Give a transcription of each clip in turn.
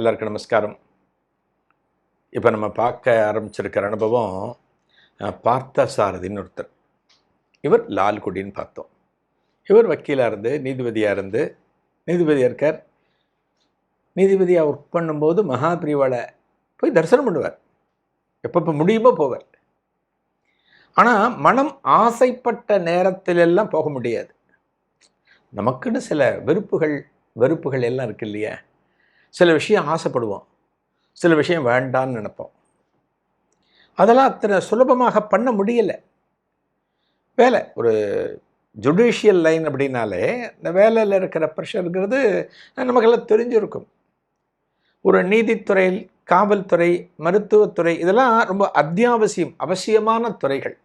எல்லாருக்கும் நமஸ்காரம். இப்போ நம்ம பார்க்க ஆரம்பிச்சிருக்கிற அனுபவம் பார்த்த சாரதின்னு ஒருத்தர். இவர் லால்குடின்னு பார்த்தோம். இவர் வக்கீலாக இருந்து நீதிபதியாக இருந்து நீதிபதியாக இருக்கார். நீதிபதியாக ஒர்க் பண்ணும்போது மகாபிரிவாளை போய் தரிசனம் பண்ணுவார். எப்பப்போ முடியுமோ போவார். ஆனால் மனம் ஆசைப்பட்ட நேரத்திலெல்லாம் போக முடியாது. நமக்குன்னு சில வெறுப்புகள் வெறுப்புகள் எல்லாம் இருக்கு இல்லையா? சில விஷயம் ஆசைப்படுவோம். சில விஷயம் வேண்டான்னு நினைப்போம். அதெல்லாம் அத்தனை சுலபமாக பண்ண முடியலை. வேலை ஒரு ஜுடிஷியல் லைன் அப்படின்னாலே இந்த வேலையில் இருக்கிற ப்ரெஷருங்கிறது நமக்கெல்லாம் தெரிஞ்சிருக்கும். ஒரு நீதித்துறை காவல்துறை மருத்துவத்துறை இதெல்லாம் ரொம்ப அத்தியாவசியம் அவசியமான துறைகள்.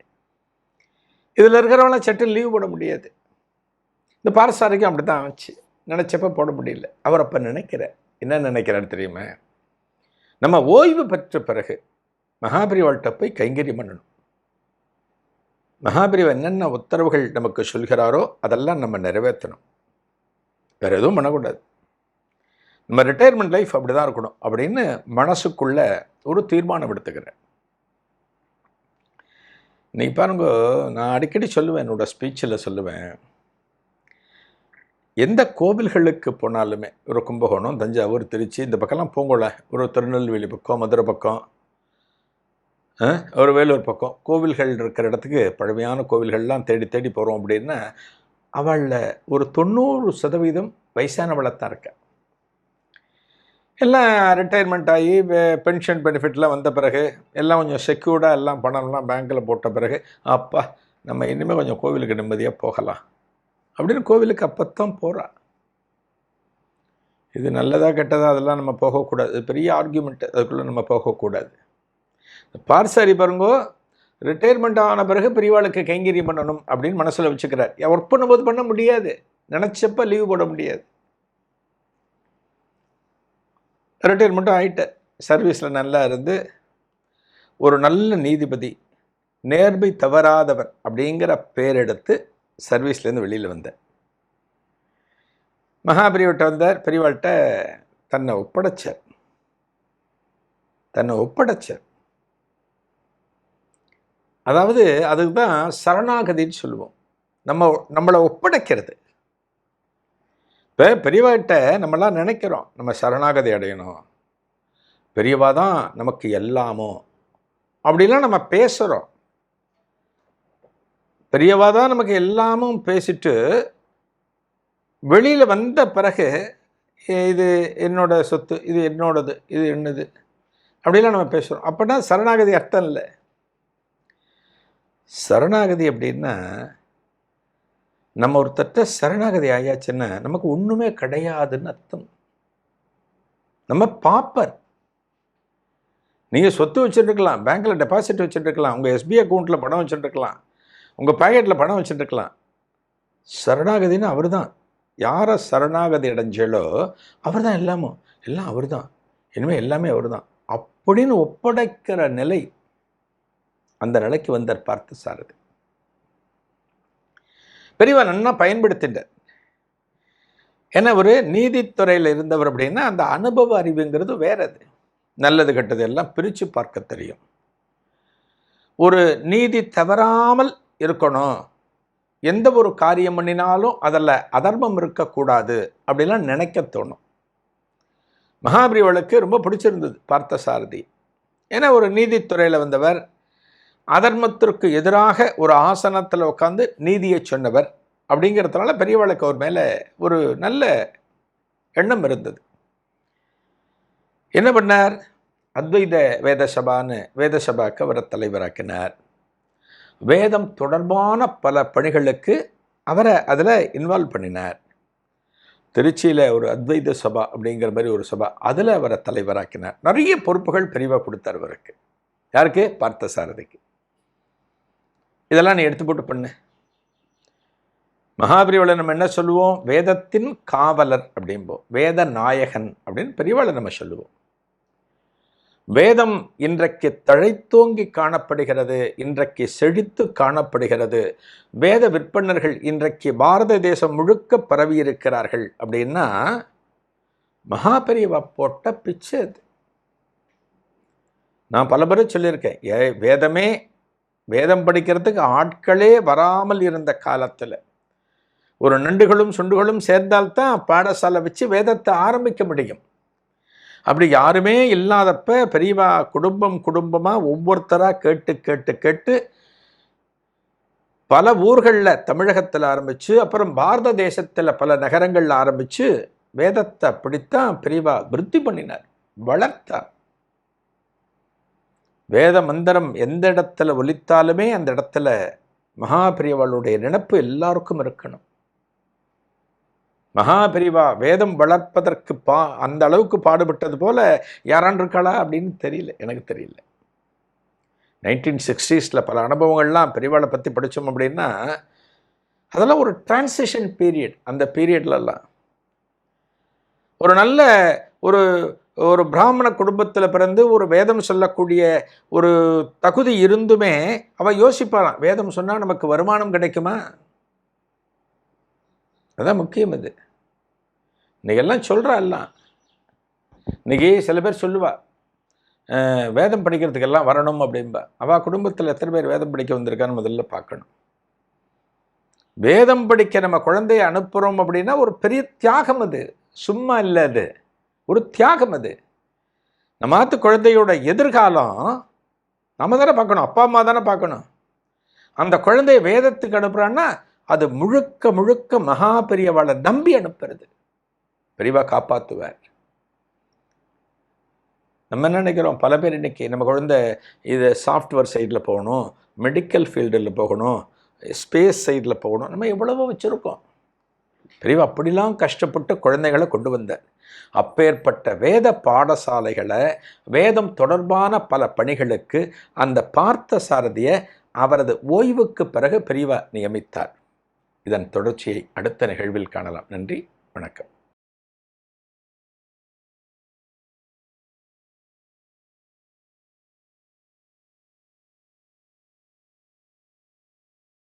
இதில் இருக்கிறவங்களாம் சட்டம் லீவ் போட முடியாது. இந்த பாரசாரிக்கும் அப்படி தான் ஆச்சு. நினச்சப்ப போட முடியல. அவர் அப்போ நினைக்கிறார். என்ன நினைக்கிறார் தெரியுமா? நம்ம ஓய்வு பெற்ற பிறகு மகாபிரிவாள்கிட்ட போய் கைங்கரியம் பண்ணணும். மகாபிரிவா என்னென்ன உத்தரவுகள் நமக்கு சொல்கிறாரோ அதெல்லாம் நம்ம நிறைவேற்றணும். வேறு எதுவும் பண்ணக்கூடாது. நம்ம ரிட்டையர்மெண்ட் லைஃப் அப்படி தான் இருக்கணும் அப்படின்னு மனசுக்குள்ள ஒரு தீர்மானம் எடுத்துக்கிறேன் நீ பாருங்க நான் அடிக்கடி சொல்லுவேன் என்னோட ஸ்பீச்சில் சொல்லுவேன். எந்த கோவில்களுக்கு போனாலுமே ஒரு கும்பகோணம் தஞ்சாவூர் திருச்சி இந்த பக்கம்லாம் போங்கோல ஒரு திருநெல்வேலி பக்கம் மதுரை பக்கம் ஆ, ஒரு வேலூர் பக்கம் கோவில்கள் இருக்கிற இடத்துக்கு பழமையான கோவில்கள்லாம் தேடி தேடி போகிறோம் அப்படின்னா அவளில் ஒரு தொண்ணூறு சதவீதம் வயசானவளாக தான் இருக்கா. எல்லாம் ரிட்டையர்மெண்ட் ஆகி பென்ஷன் பெனிஃபிட்லாம் வந்த பிறகு எல்லாம் கொஞ்சம் செக்யூர்டாக எல்லாம் பணம்லாம் பேங்க்கில் போட்ட பிறகு அப்பா நம்ம இனிமேல் கொஞ்சம் கோவிலுக்கு நிம்மதியாக போகலாம். அப்படின்னு கோவிலுக்கு அப்போத்தான் போகிறான் இது நல்லதா கெட்டதா அதெல்லாம் நம்ம போகக்கூடாது. பெரிய ஆர்கியூமெண்ட் அதுக்குள்ளே நம்ம போகக்கூடாது. பார்சாரி பாருங்கோ ரிட்டையர்மெண்ட் ஆன பிறகு பெரியவாளுக்கு கைங்கரியம் பண்ணணும் அப்படின்னு மனசில் வச்சுக்கிறார். ஒர்க் பண்ணும்போது பண்ண முடியாது. நினச்சப்ப லீவு போட முடியாது. ரிட்டையர்மெண்ட்டும் ஆகிட்டார் சர்வீஸில் நல்லா இருந்து ஒரு நல்ல நீதிபதி நேர்மை தவறாதவர் அப்படிங்கிற பேர் எடுத்து சர்வீஸ்லேருந்து வெளியில் வந்தேன். மகாபிரிவட்ட வந்தார் பெரியவாள்கிட்ட தன்னை ஒப்படைச்சார். தன்னை ஒப்படைச்சார். அதாவது அதுக்கு தான் சரணாகதின்னு சொல்லுவோம். நம்ம நம்மளை ஒப்படைக்கிறது. இப்போ பெரியவாட்ட நம்மளாம் நினைக்கிறோம் நம்ம சரணாகதி அடையணும். பெரியவா தான் நமக்கு எல்லாமோ. அப்படிலாம் நம்ம பேசுகிறோம் பெரியவா தான் நமக்கு எல்லாமும் பேசிட்டு வெளியில் வந்த பிறகு இது என்னோட சொத்து இது என்னோடது இது என்னது? அப்படிலாம் நம்ம பேசுகிறோம் அப்படின்னா சரணாகதி அர்த்தம் இல்லை. சரணாகதி அப்படின்னா நம்ம ஒருத்தட்ட சரணாகதி ஆயாச்சுன்னா நமக்கு ஒன்றுமே கிடையாதுன்னு அர்த்தம். நம்ம பாப்பர் நீங்கள் சொத்து வச்சுருக்கலாம் பேங்க்கில் டெபாசிட் வச்சுருக்கலாம் உங்கள் எஸ்பிஐ அக்கௌண்ட்டில் பணம் வச்சுருக்கலாம் உங்கள் பாக்கெட்டில் பணம் வச்சுருக்கலாம் சரணாகதின்னு அவர் தான் யாரை சரணாகதி அடைஞ்சலோ அவர் தான் எல்லாமோ. எல்லாம் அவர் தான் இனிமேல் எல்லாமே அவர் தான் அப்படின்னு ஒப்படைக்கிற நிலை அந்த நிலைக்கு வந்தார் பார்த்து சாரதி. பெரியவா நன்னா பயன்படுத்திட்டார். ஏன்னா ஒரு நீதித்துறையில் இருந்தவர் அப்படின்னா அந்த அனுபவ அறிவுங்கிறது வேற அது நல்லது கெட்டது எல்லாம் பிரித்து பார்க்க தெரியும். ஒரு நீதி தவறாமல் இருக்கணும். எந்த ஒரு காரியம் பண்ணினாலும் அதில் அதர்மம் இருக்கக்கூடாது அப்படிலாம் நினைக்க தோணும். மகாபிரிவளுக்கு ரொம்ப பிடிச்சிருந்தது பார்த்தசாரதி. ஏன்னா ஒரு நீதித்துறையில் வந்தவர். அதர்மத்திற்கு எதிராக ஒரு ஆசனத்தில் உட்காந்து நீதியை சொன்னவர். அப்படிங்கிறதுனால பெரியவளுக்கு அவர் மேலே ஒரு நல்ல எண்ணம் இருந்தது. என்ன பண்ணார்? அத்வைத வேதசபான்னு வேதசபாக்கு அவரை தலைவராக்கினார். வேதம் தொடர்பான பல பணிகளுக்கு அவரை அதில் இன்வால்வ் பண்ணினார். திருச்சியில் ஒரு அத்வைத சபா அப்படிங்கிற மாதிரி ஒரு சபா அதில் அவரை தலைவராக்கினார். நிறைய பொறுப்புகள் பெரிவாக கொடுத்தார் அவருக்கு. யாருக்கு? பார்த்த சாரதிக்கு இதெல்லாம் நீ எடுத்து போட்டு பண்ணு. மகாபிரிவளை நம்ம என்ன சொல்லுவோம்? வேதத்தின் காவலர் அப்படிம்போம். வேத நாயகன் அப்படின்னு பெரியவாளை நம்ம சொல்லுவோம். வேதம் இன்றைக்கு தழைத்தோங்கி காணப்படுகிறது இன்றைக்கு செழித்து காணப்படுகிறது. வேத விற்பனர்கள் இன்றைக்கு பாரத தேசம் முழுக்க பரவி இருக்கிறார்கள் அப்படின்னா மகாபெரியவா போட்ட பிச்சை அது. நான் பல முறை சொல்லியிருக்கேன் ஏ வேதமே வேதம் படிக்கிறதுக்கு ஆட்களே வராமல் இருந்த காலத்தில். ஒரு நண்டுகளும் சுண்டுகளும் சேர்ந்தால்தான் பாடசாலை வச்சு வேதத்தை ஆரம்பிக்க முடியும். அப்படி யாருமே இல்லாதப்ப பெரியவா குடும்பம் குடும்பமாக ஒவ்வொருத்தராக கேட்டு கேட்டு கேட்டு பல ஊர்களில் தமிழகத்தில் ஆரம்பித்து அப்புறம் பாரத தேசத்தில் பல நகரங்களில் ஆரம்பித்து வேதத்தை அப்படித்தான் பெரியவா விருத்தி பண்ணினார் வளர்த்தார் வேத மந்திரம் எந்த இடத்துல ஒலித்தாலுமே அந்த இடத்துல மகாபிரியவாளுடைய நினப்பு எல்லாருக்கும் இருக்கணும். மகாபிரிவா வேதம் வளர்ப்பதற்கு பா அந்த அளவுக்கு பாடுபட்டது போல யாரான் இருக்காளா அப்படின்னு தெரியல எனக்கு தெரியல. நைன்டீன் சிக்ஸ்டீஸில் பல அனுபவங்கள்லாம் பெரியவாளை பற்றி படித்தோம் அப்படின்னா அதெல்லாம் ஒரு டிரான்சிஷன் பீரியட் அந்த பீரியட்லலாம் ஒரு நல்ல ஒரு ஒரு பிராமண குடும்பத்தில் பிறந்து ஒரு வேதம் சொல்லக்கூடிய ஒரு தகுதி இருந்துமே அவன் யோசிப்பாளாம் வேதம் சொன்னால் நமக்கு வருமானம் கிடைக்குமா? அதுதான் முக்கியம் அது. இன்றைக்கெல்லாம் சொல்கிறா எல்லாம். இன்னைக்கு சில பேர் சொல்லுவா வேதம் படிக்கிறதுக்கெல்லாம் வரணும் அப்படின்பா அவள் குடும்பத்தில் எத்தனை பேர் வேதம் படிக்க வந்திருக்கான்னு முதல்ல பார்க்கணும். வேதம் படிக்க நம்ம குழந்தைய அனுப்புகிறோம் அப்படின்னா ஒரு பெரிய தியாகம் அது. சும்மா இல்லை அது. ஒரு தியாகம் அது. நம்ம ஆத்து குழந்தையோட எதிர்காலம் நம்ம தானே பார்க்கணும். அப்பா அம்மா தானே பார்க்கணும். அந்த குழந்தைய வேதத்துக்கு அனுப்புகிறான்னா அது முழுக்க முழுக்க மகா பெரியவாளை நம்பி அனுப்புறது. பெரியவா காப்பாற்றுவார் நம்ம என்ன நினைக்கிறோம்? பல பேர் இன்னைக்கு நம்ம குழந்தை இது சாஃப்ட்வேர் சைடில் போகணும் மெடிக்கல் ஃபீல்டில் போகணும் ஸ்பேஸ் சைடில் போகணும் நம்ம எவ்வளவோ வச்சுருக்கோம். பெரியவா அப்படிலாம் கஷ்டப்பட்டு குழந்தைகளை கொண்டு வந்தார். அப்பேற்பட்ட வேத பாடசாலைகளை வேதம் தொடர்பான பல பணிகளுக்கு அந்த பார்த்த சாரதியை அவரது ஓய்வுக்கு பிறகு பெரியவா நியமித்தார். இதன் தொடர்ச்சியை அடுத்த நிகழ்வில் காணலாம். நன்றி வணக்கம்.